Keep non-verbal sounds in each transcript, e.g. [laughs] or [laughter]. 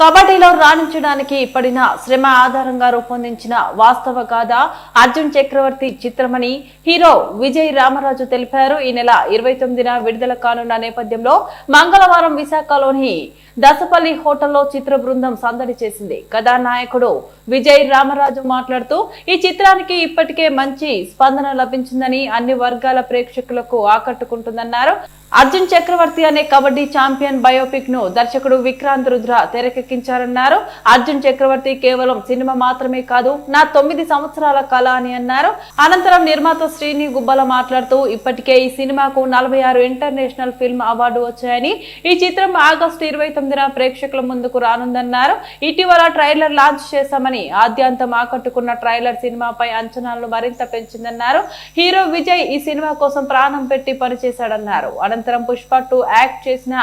కబడ్డీలో రాణించడానికి పడిన శ్రమ ఆధారంగా రూపొందించిన వాస్తవ గాథ అర్జున్ చక్రవర్తి చిత్రమని హీరో విజయ్ రామరాజు తెలిపారు. ఈ నెల ఇరవై తొమ్మిదిన విడుదల కానున్న నేపథ్యంలో మంగళవారం విశాఖలోని దసపల్లి హోటల్లో చిత్ర బృందం సందడి చేసింది. కథానాయకుడు విజయ్ రామరాజు మాట్లాడుతూ ఈ చిత్రానికి ఇప్పటికే మంచి స్పందన లభించిందని అన్ని వర్గాల ప్రేక్షకులకు ఆకట్టుకుంటుందన్నారు. అర్జున్ చక్రవర్తి అనే కబడ్డీ ఛాంపియన్ బయోపిక్ను దర్శకుడు విక్రాంత్ రుద్ర తెరకెక్కించారన్నారు. అర్జున్ చక్రవర్తి కేవలం సినిమా మాత్రమే కాదు నా తొమ్మిది సంవత్సరాల కళ అని అన్నారు. అనంతరం నిర్మాత శ్రీని గుబ్బల మాట్లాడుతూ ఇప్పటికే ఈ సినిమాకు నలభై ఆరు ఇంటర్నేషనల్ ఫిల్మ్ అవార్డు వచ్చాయని ఈ చిత్రం ఆగస్టు ఇరవై తొమ్మిదిన ప్రేక్షకుల ముందుకు రానుందన్నారు. ఇటీవల ట్రైలర్ లాంచ్ చేశామని ఆద్యాంతం ఆకట్టుకున్న ట్రైలర్ సినిమాపై అంచనాలను మరింత పెంచిందన్నారు. హీరో విజయ్ ఈ సినిమా కోసం ప్రాణం పెట్టి పనిచేశాడన్నారు. అనంతరం పుష్ప టూ యాక్ట్ చేసిన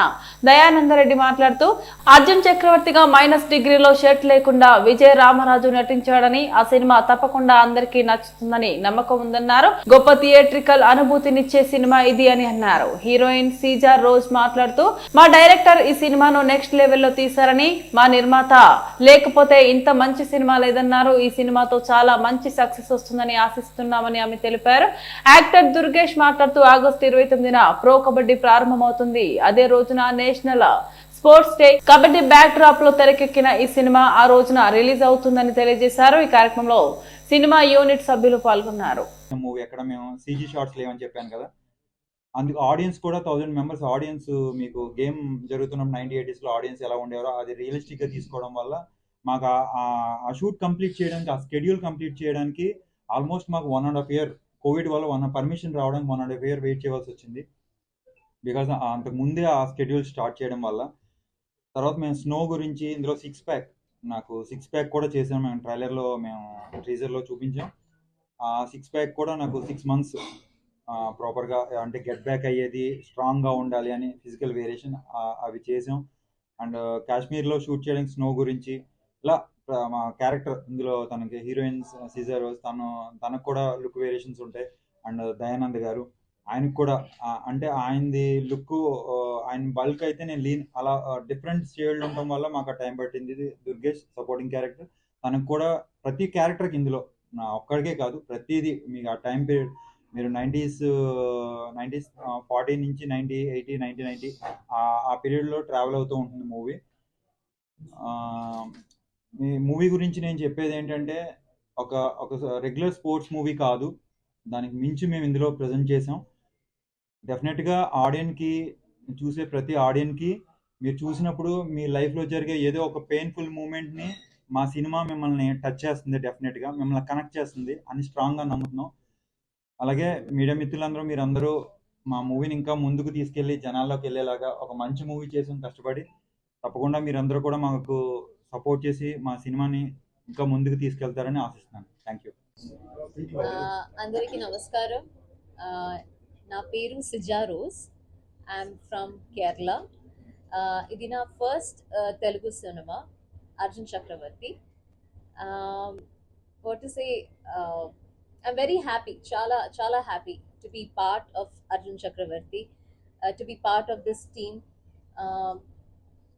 దయానందరెడ్డి మాట్లాడుతూ అర్జున్ చక్రవర్తిగా మైనస్ డిగ్రీలో షర్ట్ లేకుండా విజయ్ రామరాజు నటించాడని ఆ సినిమా తప్పకుండా అందరికీ నచ్చుతుందని నమ్మకం ఉందన్నారు. గొప్ప థియేట్రికల్ అనుభూతినిచ్చే సినిమా ఇది అని అన్నారు. హీరోయిన్ సీజా రోజ్ మాట్లాడుతూ మా డైరెక్టర్ ఈ సినిమాను నెక్స్ట్ లెవెల్లో తీశారని మా నిర్మాత లేకపోతే ఇంత మంచి సినిమా లేదన్నారు. ఈ సినిమాతో చాలా మంచి సక్సెస్ వస్తుందని ఆశిస్తున్నామని ఆమె తెలిపారు. యాక్టర్ దుర్గేష్ మాట్లాడుతూ ఆగస్టు ఇరవై తొమ్మిదిన ప్రో కబడ్డీ ప్రారంభమవుతుంది. అదే రోజున నేషనల్ స్పోర్ట్స్ డే కబడ్డీ బ్యాక్ డ్రాప్లో తెరకెక్కిన ఈ సినిమా ఆ రోజున రిలీజ్ అవుతుందని తెలియజేశారు. ఈ కార్యక్రమంలో సినిమా యూనిట్ సభ్యులు పాల్గొన్నారు. మూవీ ఎక్కడ మేము సీజీ షార్ట్స్ లేవని చెప్పాను కదా. అందుకు ఆడియన్స్ కూడా థౌజండ్ మెంబర్స్ ఆడియన్స్ మీకు గేమ్ జరుగుతున్నప్పుడు నైన్టీ ఎయిటీస్లో ఆడియన్స్ ఎలా ఉండేవారో అది రియలిస్టిక్గా తీసుకోవడం వల్ల మాకు ఆ- షూట్ కంప్లీట్ చేయడానికి ఆ స్కెడ్యూల్ కంప్లీట్ చేయడానికి ఆల్మోస్ట్ మాకు one and half year covid వల్ల వన్ పర్మిషన్ రావడానికి one and half year wait చేయవలసి వచ్చింది. బికాస్ అంతకు ముందే ఆ స్కెడ్యూల్ స్టార్ట్ చేయడం వల్ల తర్వాత మేము స్నో గురించి ఇందులో సిక్స్ ప్యాక్ నాకు సిక్స్ ప్యాక్ కూడా చేసాం. మేము ట్రైలర్లో మేము టీజర్లో చూపించాం. ఆ సిక్స్ ప్యాక్ కూడా నాకు సిక్స్ మంత్స్ ప్రాపర్గా అంటే గెట్ బ్యాక్ అయ్యేది స్ట్రాంగ్గా ఉండాలి అని ఫిజికల్ వేరియేషన్ అవి చేసాం. అండ్ కాశ్మీర్లో షూట్ చేయడానికి స్నో గురించి ఇలా మా క్యారెక్టర్ ఇందులో తనకి హీరోయిన్స్ సీజర్ తను తనకు కూడా లుక్ వేరియేషన్స్ ఉంటాయి. అండ్ దయానంద్ గారు ఆయనకు కూడా అంటే ఆయనది లుక్ ఆయన బల్క్ అయితే నేను లీన్ అలా డిఫరెంట్ షేడ్ ఉండటం వల్ల మాకు ఆ టైం పట్టింది. ఇది దుర్గేష్ సపోర్టింగ్ క్యారెక్టర్ తనకు కూడా ప్రతి క్యారెక్టర్కి ఇందులో నా ఒక్కడికే కాదు ప్రతిదీ మీకు ఆ టైం పీరియడ్ మీరు నైంటీస్ నైంటీస్ ఫార్టీ నుంచి నైంటీ ఎయిటీ నైంటీ నైంటీ ఆ పీరియడ్లో ట్రావెల్ అవుతూ ఉంటుంది మూవీ మీ మూవీ గురించి నేను చెప్పేది ఏంటంటే ఒక ఒక రెగ్యులర్ స్పోర్ట్స్ మూవీ కాదు. దానికి మించి మేము ఇందులో ప్రజెంట్ చేసాం డెఫినెట్గా ఆడియన్కి చూసే ప్రతి ఆడియన్కి మీరు చూసినప్పుడు మీ లైఫ్లో జరిగే ఏదో ఒక పెయిన్ఫుల్ మూమెంట్ని మా సినిమా మిమ్మల్ని టచ్ చేస్తుంది డెఫినెట్గా మిమ్మల్ని కనెక్ట్ చేస్తుంది అని స్ట్రాంగ్గా నమ్ముతున్నాం. అలాగే మీడియా మిత్రులందరూ మీరందరూ మా మూవీని ఇంకా ముందుకు తీసుకెళ్ళి జనాల్లోకి వెళ్ళేలాగా ఒక మంచి మూవీ చేసాం కష్టపడి తప్పకుండా మీరందరూ కూడా మాకు సపోర్ట్ చేసి మా సినిమాని ఇంకా ముందుకు తీసుకెళ్తారని ఆశిస్తున్నాను. థ్యాంక్ యూ అందరికీ నమస్కారం. నా పేరు సిజా రోజ్. ఐఎమ్ ఫ్రమ్ కేరళ ఇది నా first Telugu cinema Arjun Chakravarthy. What is a I'm very happy చాలా చాలా happy to be part of Arjun Chakravarthy to be part of this team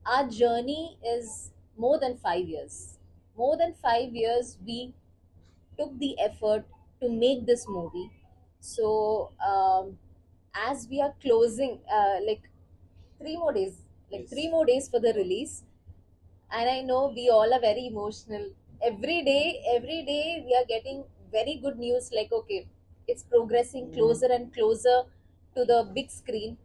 ఆ journey is more than five years. More than five years, we took the effort to make this movie. So, um, as we are closing, uh, like three more days, like three more days for the release, and I know we all are very emotional. Every day, every day, we are getting very good news like, okay, it's progressing closer and closer to the big screen.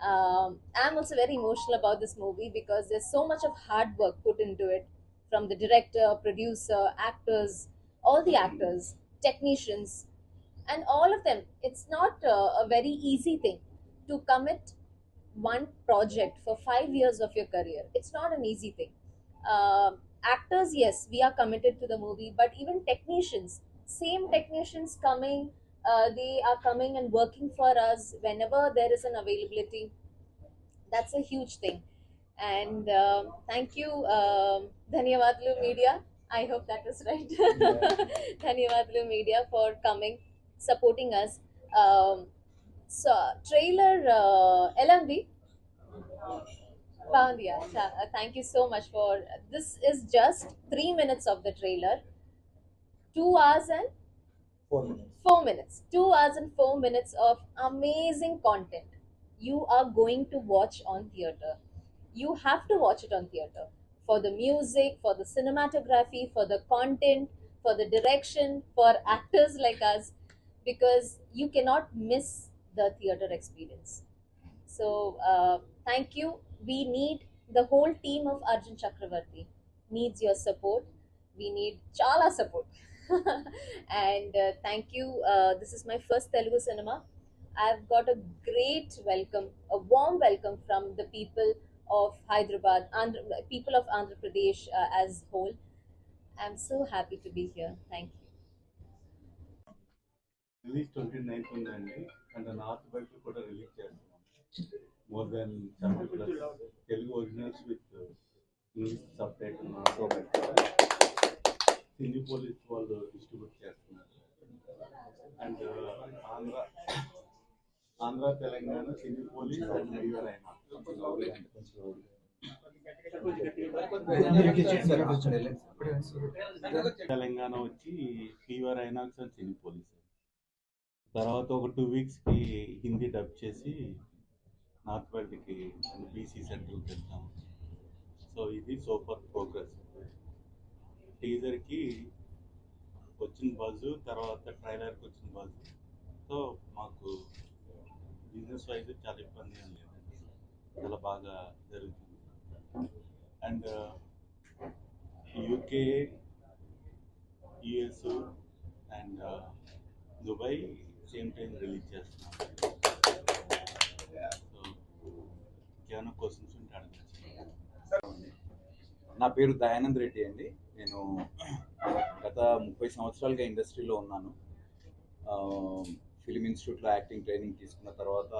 Um, I'm also very emotional about this movie because there's so much of hard work put into it from the director, producer, actors, all the actors, technicians, and all of them. It's not uh, a very easy thing to commit one project for five years of your career. It's not an easy thing. Um actors, yes, we are committed to the movie, but even technicians, same technicians coming, uh, they are coming and working for us whenever there is an availability. That's a huge thing. And um, thank you, um, Dhanyavadlu Media. I hope that was right. [laughs] Dhanyavadlu Media for coming, supporting us. Um, so, trailer uh. Boundia, uh, thank you so much for this. Is just three minutes of the trailer, two hours and Four minutes. four minutes, two hours and four minutes of amazing content. You are going to watch on theater. You have to watch it on theater for the music, for the cinematography, for the content, for the direction, for actors like us, because you cannot miss the theater experience. So, uh, thank you. We need the whole team of Arjun Chakravarti needs your support. We need chala support. [laughs] [laughs] and uh, thank you. Uh, this is my first Telugu cinema. I've got a great welcome, a warm welcome from the people of Hyderabad, Andhra, people of Andhra Pradesh uh, as whole. I'm so happy to be here. Thank you. Release twenty ninth ఉందండి and north బయట కూడా release చేస్తున్నాం more than seventy plus Telugu originals with English subtitle Hindi police వాళ్ళు distribute చేస్తున్నారు. And uh, Andhra Andhra Telangana Hindi police and driver అయినా తెలంగాణ వచ్చి fever Inox and Hindi police. తర్వాత ఒక టూ వీక్స్కి హిందీ డబ్ చేసి నార్త్ బెల్ట్కి బీసీ సెంటర్కి వెళ్తాం. సో ఇది సూపర్ ప్రోగ్రెస్. టీజర్కి వచ్చిన బజు తర్వాత ట్రైలర్కి వచ్చిన బజు సో మాకు బిజినెస్ వైజ్ చాలా ఇబ్బంది ఏం లేదు చాలా బాగా జరుగుతుంది. And UK US and Dubai same time release చేస్తున్నాం. సో ఇంకేమైనా క్వశ్చన్స్ ఉంటే అడగచ్చు. నా పేరు దయానంద్ రెడ్డి అండి. నేను గత ముప్పై సంవత్సరాలుగా ఇండస్ట్రీలో ఉన్నాను. ఫిలిం ఇన్స్టిట్యూట్లో యాక్టింగ్ ట్రైనింగ్ తీసుకున్న తర్వాత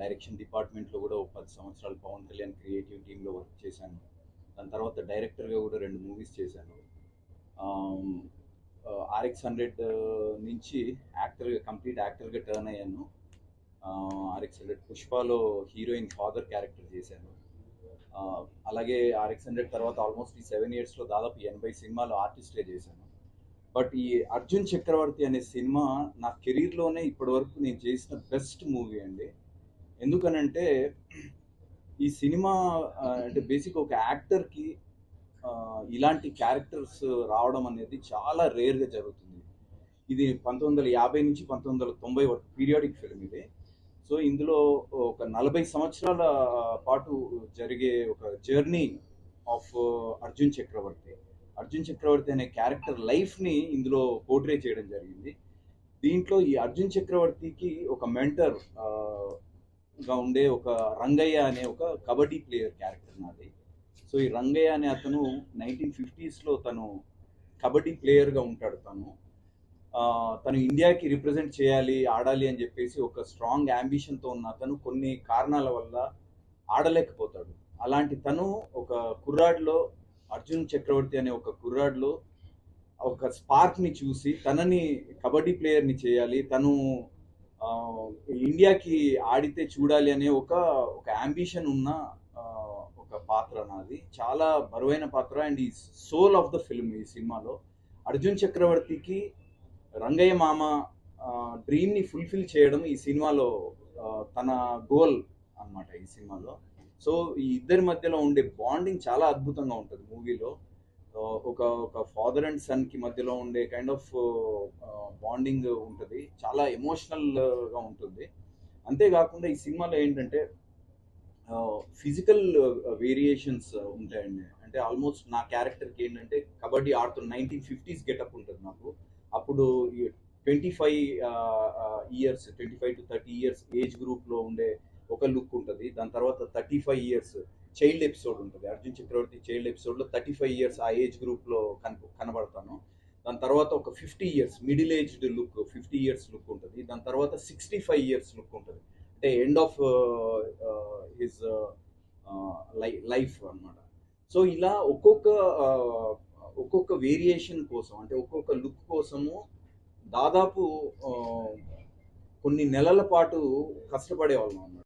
డైరెక్షన్ డిపార్ట్మెంట్లో కూడా ఒక పది సంవత్సరాలు పవన్ కళ్యాణ్ క్రియేటివ్ టీంలో వర్క్ చేశాను. దాని తర్వాత డైరెక్టర్గా కూడా రెండు మూవీస్ చేశాను. ఆర్ఎక్స్ హండ్రెడ్ నుంచి యాక్టర్గా కంప్లీట్ యాక్టర్గా టర్న్ అయ్యాను. ఆర్ఎక్స్ హండ్రెడ్ పుష్పలో హీరోయిన్ ఫాదర్ క్యారెక్టర్ చేశాను. అలాగే ఆర్ఎక్స్ హండ్రెడ్ తర్వాత ఆల్మోస్ట్ ఈ సెవెన్ ఇయర్స్లో దాదాపు ఎనభై సినిమాలు ఆర్టిస్టే చేశాను. బట్ ఈ అర్జున్ చక్రవర్తి అనే సినిమా నా కెరీర్లోనే ఇప్పటివరకు నేను చేసిన బెస్ట్ మూవీ అండి. ఎందుకనంటే ఈ సినిమా అంటే బేసిక్ ఒక యాక్టర్కి ఇలాంటి క్యారెక్టర్స్ రావడం అనేది చాలా రేర్గా జరుగుతుంది. ఇది పంతొమ్మిది వందల యాభై నుంచి పంతొమ్మిది వందల తొంభై వరకు పీరియాడిక్ ఫిల్మ్ ఇది. సో ఇందులో ఒక నలభై సంవత్సరాల పాటు జరిగే ఒక జర్నీ ఆఫ్ అర్జున్ చక్రవర్తి. అర్జున్ చక్రవర్తి అనే క్యారెక్టర్ లైఫ్ని ఇందులో పోర్ట్రే చేయడం జరిగింది. దీంట్లో ఈ అర్జున్ చక్రవర్తికి ఒక మెంటర్గా ఉండే ఒక రంగయ్య అనే ఒక కబడ్డీ ప్లేయర్ క్యారెక్టర్ నాది. సో ఈ రంగయ్య అనే అతను నైన్టీన్ ఫిఫ్టీస్లో తను కబడ్డీ ప్లేయర్గా ఉంటాడు తను. తను ఇండియాకి రిప్రజెంట్ చేయాలి ఆడాలి అని చెప్పేసి ఒక స్ట్రాంగ్ అంబిషన్తో ఉన్న తను కొన్ని కారణాల వల్ల ఆడలేకపోతాడు. అలాంటి తను ఒక కుర్రాడ్లో అర్జున్ చక్రవర్తి అనే ఒక కుర్రాడ్లో ఒక స్పార్క్ని చూసి తనని కబడ్డీ ప్లేయర్ని చేయాలి తను ఇండియాకి ఆడితే చూడాలి అనే ఒక ఒక అంబిషన్ ఉన్న ఒక పాత్ర నాది. చాలా బరువైన పాత్ర. అండ్ ఈ సోల్ ఆఫ్ ద ఫిల్మ్ ఈ సినిమాలో అర్జున్ చక్రవర్తికి రంగయ్య మామ డ్రీమ్ని ఫుల్ఫిల్ చేయడం ఈ సినిమాలో తన గోల్ అన్నమాట ఈ సినిమాలో. సో ఈ ఇద్దరి మధ్యలో ఉండే బాండింగ్ చాలా అద్భుతంగా ఉంటుంది మూవీలో. ఒక ఒక ఫాదర్ అండ్ సన్కి మధ్యలో ఉండే కైండ్ ఆఫ్ బాండింగ్ ఉంటుంది. చాలా ఎమోషనల్గా ఉంటుంది. అంతేకాకుండా ఈ సినిమాలో ఏంటంటే ఫిజికల్ వేరియేషన్స్ ఉంటాయండి. అంటే ఆల్మోస్ట్ నా క్యారెక్టర్కి ఏంటంటే కబడ్డీ ఆడుతున్న నైన్టీన్ ఫిఫ్టీస్ గెటప్ ఉంటుంది. అప్పుడు twenty five years twenty five to thirty years age గ్రూప్లో ఉండే ఒక లుక్ ఉంటుంది. దాని తర్వాత thirty five years child episode ఉంటుంది. అర్జున్ చక్రవర్తి చైల్డ్ ఎపిసోడ్లో థర్టీ ఫైవ్ ఇయర్స్ ఆ ఏజ్ గ్రూప్లో కన కనబడతాను. దాని తర్వాత ఒక fifty years middle aged look fifty years look ఉంటుంది. దాని తర్వాత సిక్స్టీ ఫైవ్ ఇయర్స్ లుక్ ఉంటుంది. అంటే ఎండ్ ఆఫ్ హిజ్ లైఫ్ అన్నమాట. సో ఇలా ఒక్కొక్క ఒక్కొక్క వేరియేషన్ కోసం అంటే ఒక్కొక్క లుక్ కోసము దాదాపు కొన్ని నెలల పాటు కష్టపడేవాళ్ళం అన్నమాట.